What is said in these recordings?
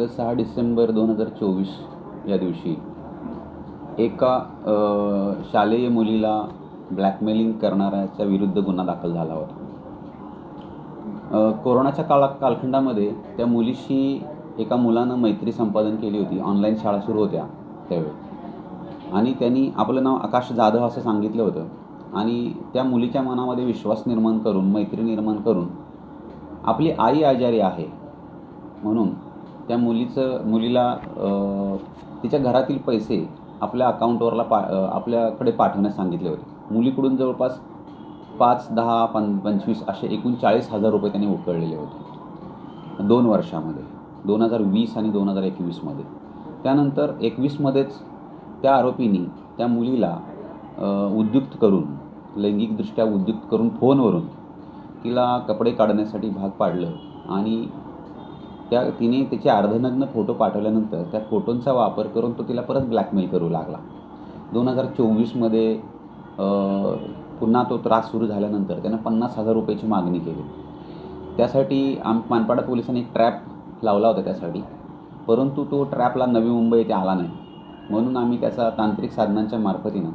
दिनांक सहा डिसेंबर दोन हजार चोवीस या दिवशी एका शालेय मुलीला ब्लॅकमेलिंग करणाऱ्याच्या विरुद्ध गुन्हा दाखल झाला होता. कोरोनाच्या काळात कालखंडामध्ये त्या मुलीशी एका मुलानं मैत्री संपादन केली होती. ऑनलाईन शाळा सुरू होत्या त्यावेळी. आणि त्यांनी आपलं नाव आकाश जाधव असं सांगितलं होतं. आणि त्या मुलीच्या मनामध्ये विश्वास निर्माण करून मैत्री निर्माण करून आपली आई आजारी आहे म्हणून त्या मुलीचं मुलीला तिच्या घरातील पैसे आपल्या अकाउंटवरला पा आपल्याकडे पाठवण्यास सांगितले होते. मुलीकडून जवळपास पाच दहा पं पंचवीस असे एकूण चाळीस हजार रुपये त्यांनी उकळलेले होते. दोन वर्षामध्ये दोन हजार वीस आणि दोन हजार एकवीसमध्ये त्यानंतर एकवीसमध्येच त्या आरोपींनी त्या मुलीला उद्युक्त करून लैंगिकदृष्ट्या उद्युक्त करून फोनवरून तिला कपडे काढण्यासाठी भाग पाडलं आणि त्या तिने तिचे अर्धनग्न फोटो पाठवल्यानंतर त्या फोटोंचा वापर करून तो तिला परत ब्लॅकमेल करू लागला. दोन हजार चोवीसमध्ये पुन्हा तो त्रास सुरू झाल्यानंतर त्यानं पन्नास हजार रुपयाची मागणी केली. त्यासाठी आम मानपाडा पोलिसांनी एक ट्रॅप लावला होता त्यासाठी. परंतु तो ट्रॅपला नवी मुंबई येथे आला नाही. म्हणून आम्ही त्याचा तांत्रिक साधनांच्या मार्फतीनं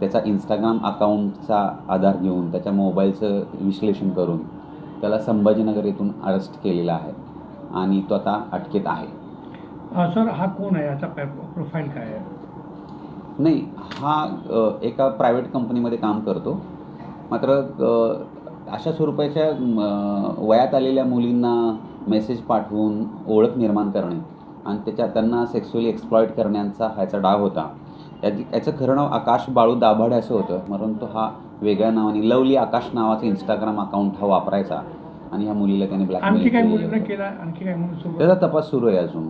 त्याचा इंस्टाग्राम अकाउंटचा आधार घेऊन त्याच्या मोबाईलचं विश्लेषण करून त्याला संभाजीनगर येथून अरेस्ट केलेला आहे. आणि तो आता अटकेत आहे. सर हा कोण आहे? याचा प्रोफाईल काय आहे? नाही हा एका प्रायव्हेट कंपनीमध्ये काम करतो. मात्र अशा स्वरूपाच्या वयात आलेल्या मुलींना मेसेज पाठवून ओळख निर्माण करणे आणि त्याच्या त्यांना सेक्शुअली एक्सप्लॉईट करण्याचा ह्याचा डाव होता. याची याचं खरं नाव आकाश बाळू दाभाडे असं होतं. परंतु हा वेगळ्या नावाने लवली आकाश नावाचं इंस्टाग्राम अकाउंट हा वापरायचा. आणि ह्या मुलीला त्याने आणखी काही ब्लॅकमेल मुलींना केला? आणखी काही मुलींसोबत? त्याचा तपास सुरू आहे अजून.